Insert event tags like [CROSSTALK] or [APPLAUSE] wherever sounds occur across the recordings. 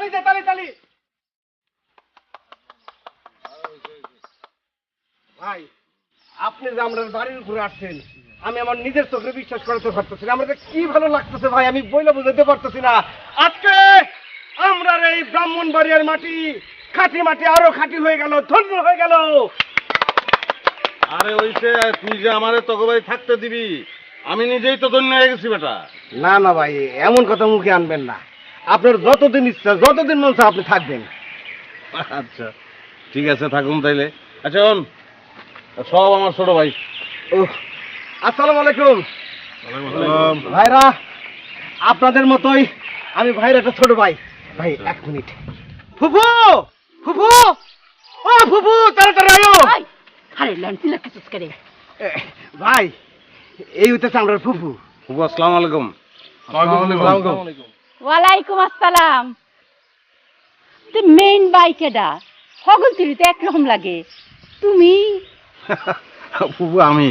তালি দে তালি তালি। ভাই আপনি যে আমরা বাড়ির উপরে আসছেন আমি আমার নিজের চোখে বিশ্বাস করতে পারতেছি না। আমার যে কি ভালো লাগতেছে ভাই আমি বইলে বুঝাতে পারতেছি না। আজকে আমরা এই ব্রাহ্মণ বাড়িয়ার মাটি খাঁটি মাটি আরও খাঁটি হয়ে গেল ধন্য হয়ে গেল। আরে ওইসে তুই যে আমারে তোকে বাড়ি থাকতে দিবি আমি নিজেই তো ধন্য হয়ে গেছি বেটা। না না ভাই এমন কথা মুখে আনবেন না। আপনার যতদিন ইচ্ছা যতদিন মন চায় আপনি থাকবেন। আচ্ছা ঠিক আছে থাকুন তাইলে। আচ্ছা সব আমার ছোট ভাই। ও আসসালামু আলাইকুম। ভাইরা আপনাদের মতোই আমি ভাইয়ের একটা ছোট ভাই। ভাই এক মিনিট। ফুফু! ফুফু! ও ফুফু তাড়াতাড়ি আয়ো। আরে ল্যান্সি লাগতেছিস করে ভাই এই হইতেছে আমরা ফুফু। ফুবু আসসালামু আলাইকুম। ওয়ালাইকুম আসসালাম। তুই মেইন বাইকেডা হগল তুলি তো একরকম লাগে। তুমি? ফুবু আমি।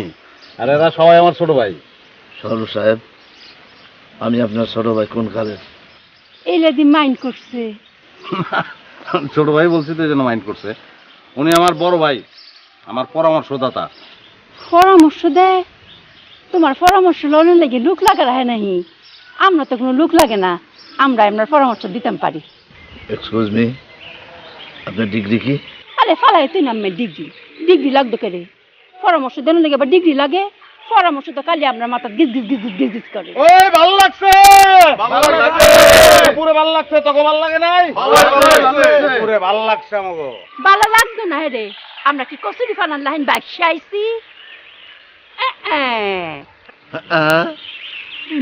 আর এরা সবাই আমার ছোট ভাই। সরু সাহেব আমি আপনার ছোট ভাই কোন কালের এই লাদি মাইন্ড করছে। [LAUGHS] ছোট ভাই বলছি তো জন্য মাইন্ড করছে। উনি আমার বড় ভাই আমার পরামর্শদাতা। পরামর্শ দেয়? তোমার পরামর্শ লড়ন লাগে লুক লাগা রাহে নাহি। আমরা তো কোনো লুক লাগে না। আমরা আপনার পরামর্শ দিতাম পারি। এক্সকিউজ মি আপনার ডিগ্রি কি? আরে ফালাই তুই নামে ডিগ্রি ডিগ্রি লাগতো কেরে পরামর্শ দেন লাগে আবার ডিগ্রি লাগে। পরামর্শ তো কালি আমরা মাথা গিজ গিজ গিজ গিজ গিজ করে। ওই ভালো লাগছে! ভালো লাগছে। পুরো ভালো লাগছে তোকে ভালো লাগে নাই? ভালো লাগছে। পুরো ভালো লাগছে! আমাকে বালা লাগতো না রে? আমরা কি কচুরি ফানান লাহিন বাইশে আইছি?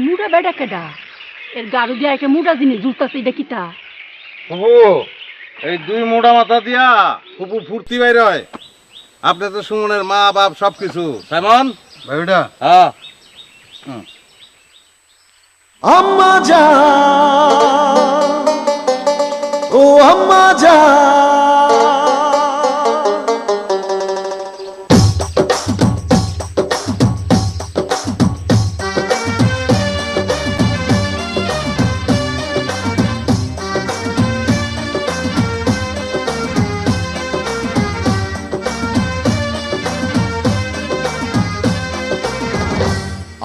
মুডা বেডা কেডা? এর গাড়ু দিয়া একটা মুডা জিনিস জুলতাছে এটা কিতা? ফুপু এই দুই মোটা মাথা দিয়া ফুপু ফুর্তি বাইর হয়। আপনি তো সুমনের মা বাপ সবকিছু। সাইমন? ভাইটা হ্যাঁ। আম্মা জান ও আম্মা জান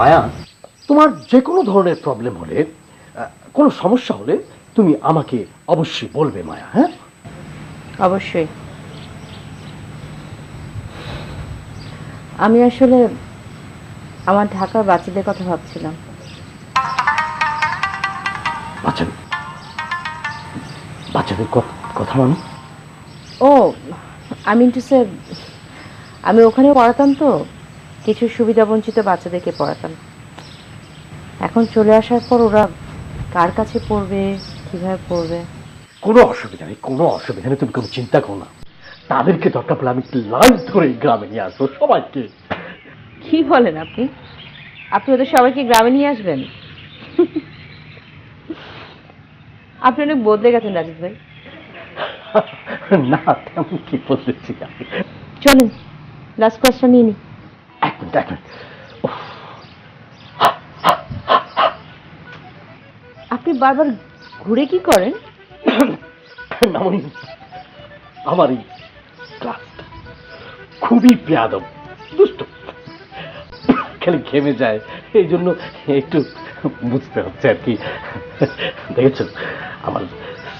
মায়া তোমার যে কোনো ধরনের প্রবলেম হলে কোনো সমস্যা হলে তুমি আমাকে অবশ্যই বলবে মায়া হ্যাঁ? অবশ্যই। আমি আসলে আমার ঢাকার বাচ্চাদের কথা ভাবছিলাম। বাচ্চাদের বাচ্চাদের কথা মানে? ও আমি সে আমি ওখানে পড়াতাম তো। কিছু সুবিধা বঞ্চিত বাচ্চাদেরকে পড়াতাম। এখন চলে আসার পর ওরা কার কাছে পড়বে কীভাবে পড়বে? কোনো অসুবিধা নেই কোনো অসুবিধা নেই তুমি কোনো চিন্তা করো না। তাদেরকে দরকার পড়লে আমি লাইন ধরে এই গ্রামে নিয়ে আসব সবাইকে। কি বলেন আপনি? আপনি ওদের সবাইকে গ্রামে নিয়ে আসবেন? আপনি অনেক বদলে গেছেন রাজেশ ভাই। না তেমন কি বলতেছি আমি। চলুন লাস্ট কোয়েশ্চন নিয়ে নিই। এক মিনিট এক মিনিট উফ, আপনি বারবার ঘুরে কি করেন? আমার এই ক্লাসটা খুবই পেয়াদব দুষ্ট। খালি ঘেমে যায় এই জন্য একটু বুঝতে হচ্ছে আর কি। দেখেছ আমার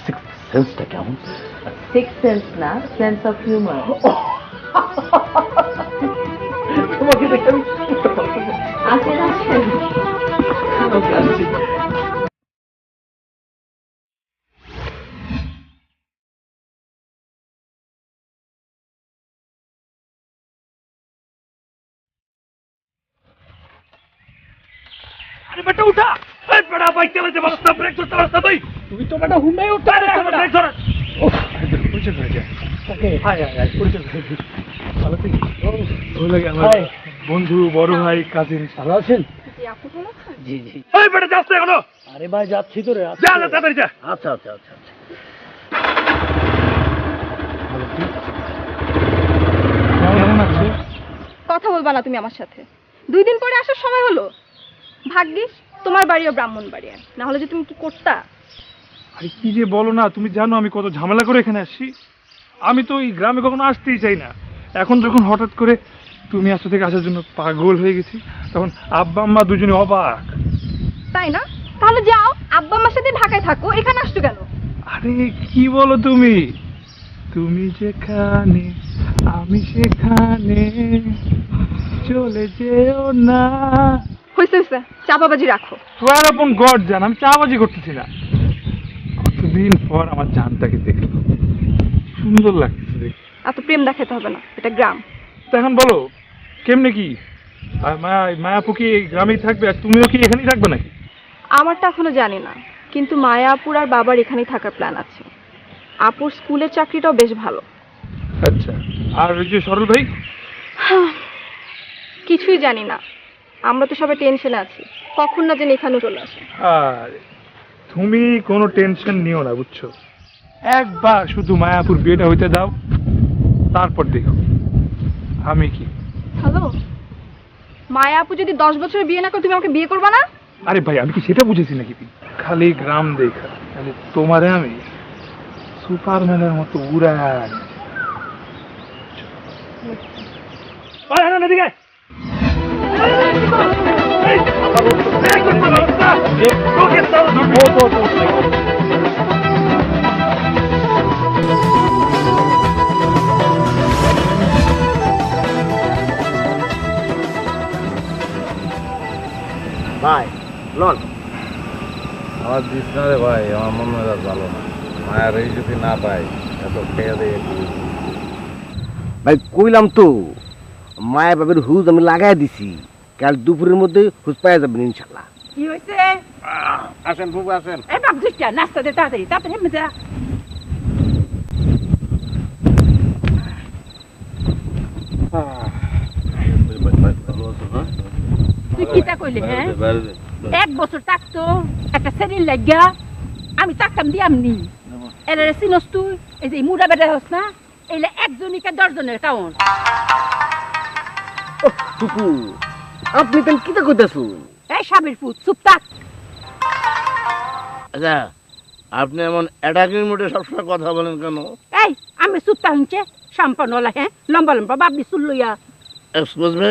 সিক্স সেন্সটা কেমন? সিক্স সেন্স না সেন্স অফ হিউমার বাইক চালাতে পারছ না ব্রেক ধরতে পারছ না তুই তুই তো বেটা হুন্ডাই উঠা রে ব্রেক ধর। পরিচয় করে যা পরিচয় করে ভালো থেকে। ভালো লাগে আমার বন্ধু বড় ভাই কাজিন ভালো আছেন? জি জি এই বেটা যাস না এখনও। আরে ভাই যাচ্ছি তো রে যা যা তাড়াতাড়ি যা। আচ্ছা আচ্ছা আচ্ছা আচ্ছা। কথা বলবা না তুমি আমার সাথে। দুই দিন পরে আসার সময় হলো। ভাগ্যিস তোমার বাড়িও ব্রাহ্মণ বাড়ি না হলে যে তুমি কি করতা? আরে কি যে বলো না তুমি জানো আমি কত ঝামেলা করে এখানে আসছি। আমি তো এই গ্রামে কখনো আসতেই চাই না। এখন যখন হঠাৎ করে তুমি আসতে থেকে আসার জন্য পাগল হয়ে গেছি তখন আব্বা আম্মা দুজনে অবাক। তাই না? তাহলে যাও আব্বা আমার সাথে ঢাকায় থাকো এখানে আসছো কেন? আরে কি বলো তুমি? তুমি যেখানে আমি সেখানে চলে যেও না। হয়েছে হয়েছে চাপাবাজি রাখো। সোয়ার আপন গড জান আমি চাবাজি করতেছি না। কতদিন পর আমার জানটাকে দেখলাম সুন্দর লাগছে দেখতে। এত প্রেম দেখাতে হবে না এটা গ্রাম। তো এখন বলো কেমনে কি? আর মায়া মায়াপু কি এই গ্রামেই থাকবে? আর তুমিও কি এখানেই থাকবে নাকি? আমারটা এখনও জানি না কিন্তু মায়াপুর আর বাবার এখানেই থাকার প্ল্যান আছে। আপুর স্কুলের চাকরিটাও বেশ ভালো। আচ্ছা আর ওই যে সরল ভাই? কিছুই জানি না। আমরা তো সবাই টেনশনে আছি। কখন না যেন এখানে চলে আসে। আর তুমি কোনো টেনশন নিও না বুঝছ? একবার শুধু মায়াপুর বিয়েটা হইতে দাও তারপর দেখো। আমি কি? হ্যালো মায়া আপু যদি দশ বছর বিয়ে না করে তুমি আমাকে বিয়ে করবা না? আরে ভাই আমি কি সেটা বুঝেছি নাকি? খালি গ্রাম দেখা খালি তোমারে আমি সুপারম্যানের মতো ওই হানা এদিকে ভাই লন আমার দিস না রে ভাই আমার মন মেজাজ ভালো না মায়ের এই যদি না পাই এত খেয়ে দিয়ে ভাই কইলাম তো মায়ের বাবার হুজ আমি লাগাই দিছি। কাল দুপুরের মধ্যে হুজ পাওয়া যাবেন ইনশাল্লাহ কি হয়েছে আসেন বুবু আসেন। এই বাপ দুষ্টা নাস্তা দে তাড়াতাড়ি তাড়াতাড়ি হেমে যা। তুই কিটা কইলি হ্যাঁ? এক বছর থাকতো একটা শরীর লাগিয়া আমি চাকতাম দিয়াম নি এরা চিনস তুই? এই যে মুড়া বেড়া হস না এইলে একজনিকে দশজনের কাউন? টুকু আপনি তেন কিতা কইতাছুন? এই সাবির ফুট চুপ থাক। আচ্ছা আপনি এমন অ্যাটাকিং মোডে সবসময় কথা বলেন কেন? এই আমি চুপ থাকছে হ্যাঁ? লম্বা লম্বা বাবলি চুল লইয়া। এক্সকিউজ মি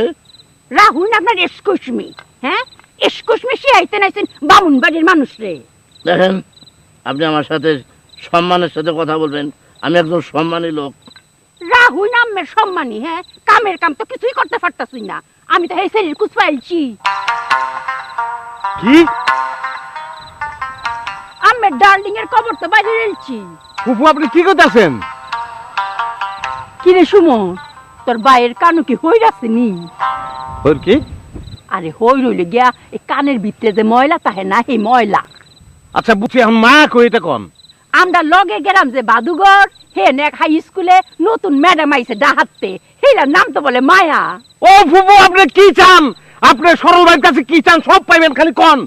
রাহুল আপনার এসকুশমি হ্যাঁ? এসকুশমি সে আইতে নাইছেন বামুন বাড়ির মানুষ রে। দেখেন আপনি আমার সাথে সম্মানের সাথে কথা বলবেন। আমি একজন সম্মানী লোক। নামের সম্মানী হ্যাঁ? কামের কাম তো কিছুই করতে পারতাছি না। আমি তো এই শরীর কি? আমের ডার্লিং এর খবর তো বাইরে ফুফু আপনি কি কইতাছেন কিরে সুমন তোর বাইয়ের কানু কি হই নি ওর কি? আরে হই রইলে গিয়া এই কানের ভিতরে যে ময়লা তাহে না এই ময়লা। আচ্ছা বুঝছি এখন মা কই এটা কোন? আমরা লগে গেলাম যে বাদুঘর হে নেক হাই স্কুলে নতুন ম্যাডাম আইছে ডাহাতে হেলার নাম তো বলে মায়া। ও ফুফু আপনি কি চান? আপনি সরল ভাইয়ের কাছে কি চান? সব পাইবেন খালি কোন।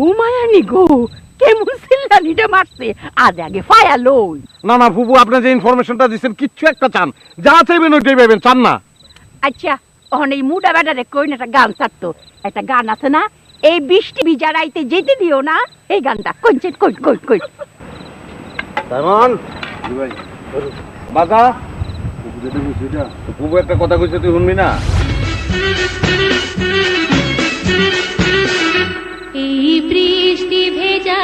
ও মায়ানি গো কেমন সিল্লানিটা মারছে। আজ আগে ফায়া লই। না না ফুফু আপনি যে ইনফরমেশনটা দিচ্ছেন কিচ্ছু একটা চান। যা চাইবেন ওইটাই পাইবেন চান না। আচ্ছা ওখানে এই মুডা বেডারে কই না একটা গান ছাড়তো একটা গান আছে না এই বৃষ্টি বিজারাইতে যেতে দিও না। এই গানটা কইছে কই কই কই সাইমন বাজা বুবু একটা কথা কইছে তুই শুনবি না? এই বৃষ্টি ভেজা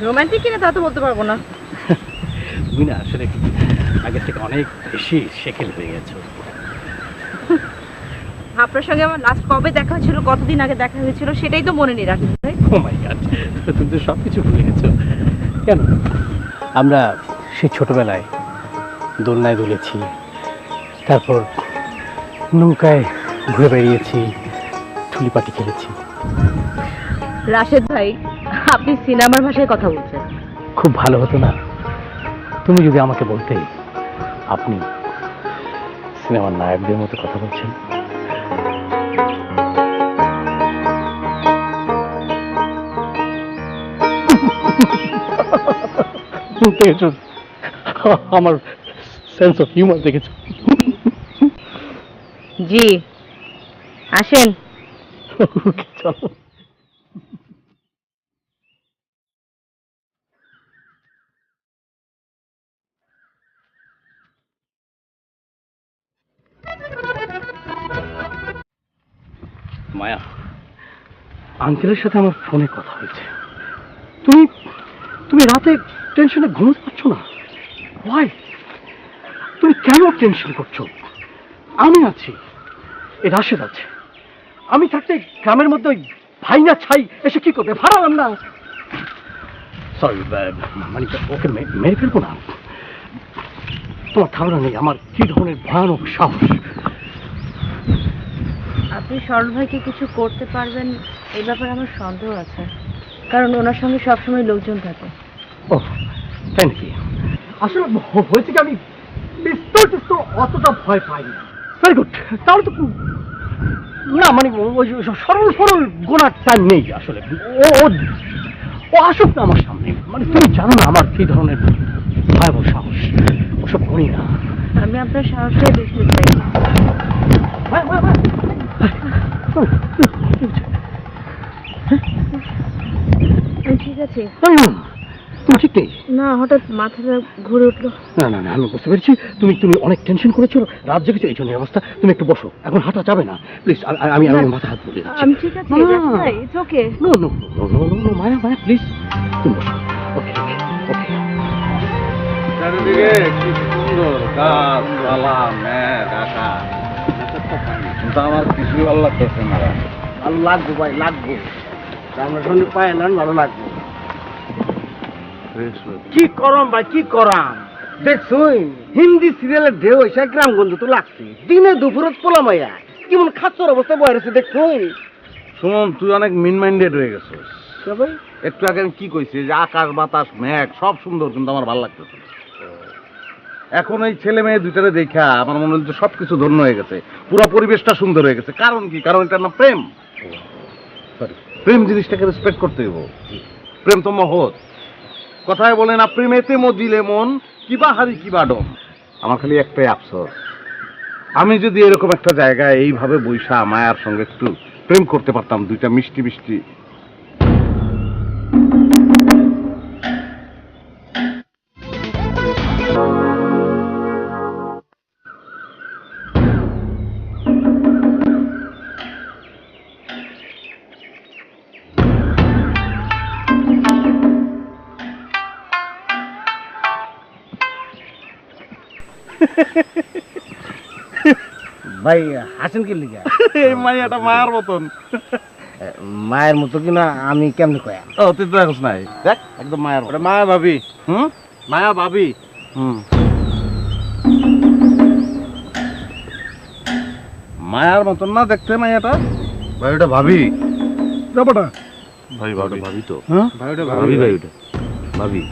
রোমান্টিক কিনা তা তো বলতে পারব না। [LAUGHS] তুমি না আসলে আগের থেকে অনেক বেশি সেকেল হয়ে গেছো। [LAUGHS] আপনার সঙ্গে আমার লাস্ট কবে দেখা হয়েছিল কতদিন আগে দেখা হয়েছিল সেটাই তো মনে নেই রাখি ভাই ও মাই গড তুমি তো সব কিছু ভুলে গেছো। কেন? আমরা সেই ছোটবেলায় দোলনায় দুলেছি তারপর নৌকায় ঘুরে বেরিয়েছি ঠুলিপাটি খেলেছি। রাশেদ ভাই আপনি সিনেমার ভাষায় কথা বলছেন। খুব ভালো হতো না। তুমি যদি আমাকে বলতে আপনি সিনেমার নায়কদের মতো কথা বলছেন। দেখেছ আমার সেন্স অফ হিউমার দেখেছ। জি। আসেন। চলো। মায়া। আঙ্কেলের সাথে আমার ফোনে কথা হয়েছে। তুমি তুমি রাতে টেনশনে ঘুমোতে পারছ না? ওয়াই তুমি কেন টেনশন করছ? আমি আছি। এই রাশেদ আছে। আমি থাকতে গ্রামের মধ্যে ওই ভাই না ছাই এসে কি করবে? ভাড়ালাম না। সরি মানে ওকে মেরে ফেলব না? তোমার ধারণা নেই, আমার কি ধরনের ভয়ানক সাহস? আপনি সরল ভাইকে কিছু করতে পারবেন এই ব্যাপারে আমার সন্দেহ আছে। কারণ ওনার সঙ্গে সবসময় লোকজন থাকে। ও তাই নাকি আসলে হয়েছে কি আমি পিস্তল টিস্তল অতটা ভয় পাই না ভেরি গুড তাহলে তো না মানে ওই সরল সরল গোনার টাইম নেই আসলে। ও ও আসুক না আমার সামনে। মানে তুমি জানো না আমার কি ধরনের ভয়াবহ সাহস। ওসব করি না। আমি আপনার সাহসে দেখতে চাই। ভয়, ভয়, ভয়। ঠিক আছে। তুমি ঠিক নেই? না হঠাৎ মাথাটা ঘুরে উঠল। না না না আমি বুঝতে পেরেছি। তুমি তুমি অনেক টেনশন করেছ রাত জেগেছো এই জন্য অবস্থা। তুমি একটু বসো এখন হাঁটা যাবে না। প্লিজ আমি আমি মাথা হাত বলে যাচ্ছি। আমি ঠিক আছে না। It's okay no no no no no no Maya Maya please তুমি বসো। ওকে ওকে চারিদিকে কি সুন্দর গাছ পালা মেঘ আকাশ। আমার কিছুই ভালো লাগতেছে না। ভালো লাগবো ভাই লাগবো। আমরা সঙ্গে ভালো লাগবো। কি করম ভাই কি করাম? দেখছুন হিন্দি সিরিয়ালের ঢেউ এসে গ্রামগঞ্জ তো লাগছে। দিনে দুপুরে পোলামাইয়া কেমন খাচ্চর অবস্থা বয়ে রয়েছে দেখছুন শুনুন তুই অনেক মিন মাইন্ডেড হয়ে গেছিস। একটু আগে আমি কি কইছি যে আকাশ বাতাস মেঘ সব সুন্দর কিন্তু আমার ভালো লাগতেছে। এখন এই ছেলে মেয়ে দুইটারে দেখা আমার মনে হচ্ছে সব কিছু ধন্য হয়ে গেছে। পুরো পরিবেশটা সুন্দর হয়ে গেছে। কারণ কি? কারণ এটার নাম প্রেম। প্রেম জিনিসটাকে রেসপেক্ট করতে হইব। প্রেম তো মহৎ। কথায় বলে না প্রেমেতে মজিলে মন কিবা হারি কিবা ডম। আমার খালি একটাই আফসোস। আমি যদি এরকম একটা জায়গায় এইভাবে বৈশা মায়ার সঙ্গে একটু প্রেম করতে পারতাম দুইটা মিষ্টি মিষ্টি ভাই হাসেন কি লিগা? এই মায়াটা মায়ার মতন। মায়ের মতো কিনা আমি কেমনে কয়া? ও তুই তো দেখোস নাই। দেখ একদম মায়ার ওটা মায়া ভাবি। হুম? মায়া ভাবি। হুম। মায়ার মতন না দেখতে মায়াটা ভাই ওটা ভাবি। ব্যাপারটা ভাই ভাবি ভাবি তো। হ্যাঁ ভাই ওটা ভাবি ভাই ওটা। ভাবি।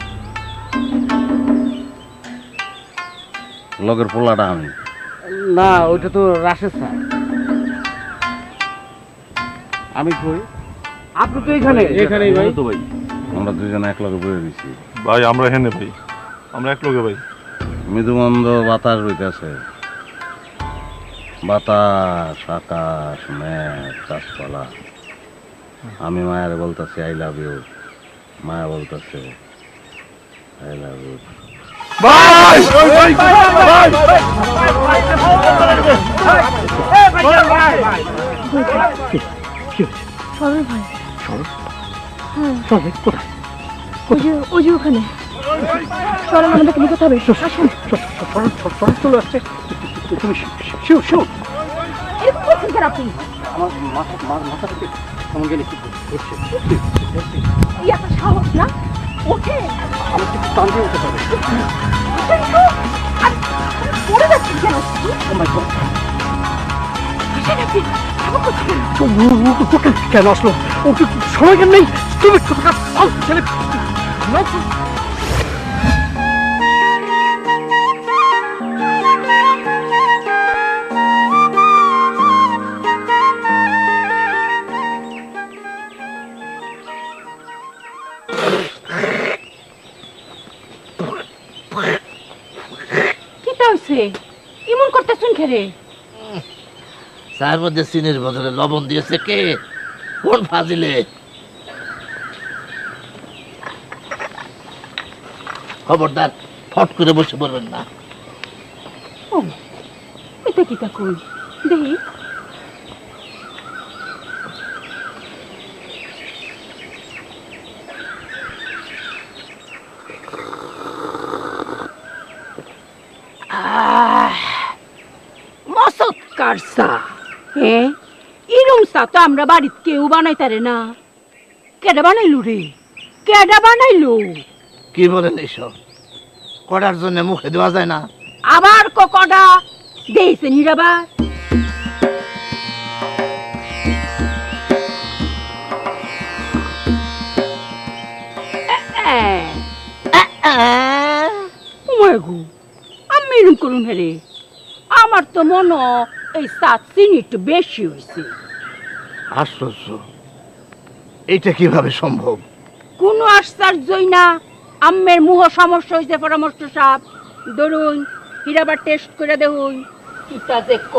লগের পোলাটা আমি। না ওইটা তো রাশেদ স্যার। আমি কই? আপনি তো এখানে। এখানেই ভাই। তো ভাই আমরা দুজনে এক লগে বয়ে দিছি ভাই আমরা হেনে ভাই। আমরা এক লোকে ভাই। মৃদুমন্দ বাতাস বইতেছে বাতাস আকাশ মেঘ গাছপালা। আমি মায়ের বলতেছি আই লাভ ইউ মায়া বলতেছে আই লাভ ইউ কি হয়েছে সরল ভাই সরল সরল ভাই কোথায় ওই যে ওই যে ওখানে চলো আমাদের তুমি কোথাও বেশ আসুন চলে আসছে তুমি শিউ শিউ এরকম করছেন কেন আপনি আমার মাথা মাথা থেকে কেমন গেলে কি করছে কি একটা সাহস না? ওঠে আমার কিছু টান দিয়ে উঠে যাবে পড়ে যাচ্ছি কেন? Oh ওকে কেন আসলো? ওকে সময় কেন নেই। তুমি ছেলে। হইছে ইমন করতেছেন খেরে চায়ের মধ্যে চিনির বদলে লবণ দিয়েছে কে? কোন ফাজিলে? খবরদার ফট করে বসে পড়বেন না। ও এটা তা কই দেখি। তো আমরা বাড়িতে কেউ বানাইতারে না। কেডা বানাইলু রে? কেডা বানাইলু? কি বলেন এইসব করার জন্য মুখে দেওয়া যায় না। আবার ককডা দেইছে নিরাবার। আমি এরম করুন হেরে আমার তো মনে এই সাত চিনি একটু বেশি হয়েছে আশ্চর্য। এইটা কীভাবে সম্ভব? কোনো আশ্চর্যই না। আম্মের মুহ সমস্যা হয়েছে পরামর্শ সাপ। ধরুন হিরাবার টেস্ট করে দেখুন যে ক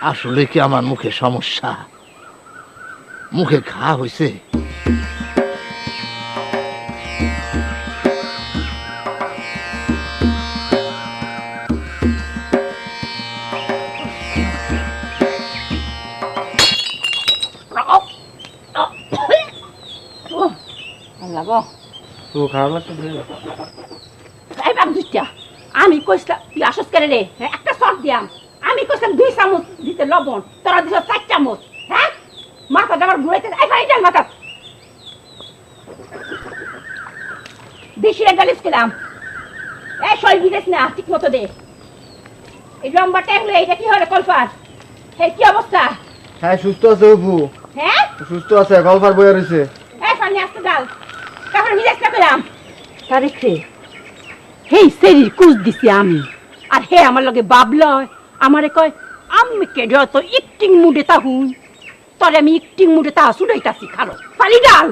আসলে কি আমার মুখে সমস্যা? মুখে ঘা হয়েছে তো খারাপ লাগছে এই বাপ দুইটা আমি কইছিলাম তুই আসস করে রে হ্যাঁ, একটা শর্ট দিয়াম আমি কইছিলাম দুই চামচ দিতে লবণ তোরা দিছ চার চামচ হ্যাঁ মাথা আমার ঘুরাইতে এই ভাই যান মাথা বেশি গালিস খেলাম এই শরীর বিদেশ না ঠিক মতো দে এই লম্বাটা হলো এইটা কি হলো কলপার হে কি অবস্থা হ্যাঁ সুস্থ আছে অপু। হ্যাঁ? সুস্থ আছে গল্পার বইয়া রয়েছে। এই পানি আসতে ডাল কাপড় বিদেশ না পেলাম। তারিখে হেই সেরির কুচ দিছি আমি। আর হে আমার লগে বাবলয় আমারে কয় আমি কে যত ইকটিং মুডে তা হুন। তরে আমি ইকটিং মুডে তা সুডাইতাছি খালো। পালি ডাল।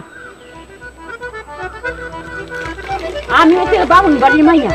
আমি হচ্ছে বাবুন বাড়ির মাইয়া।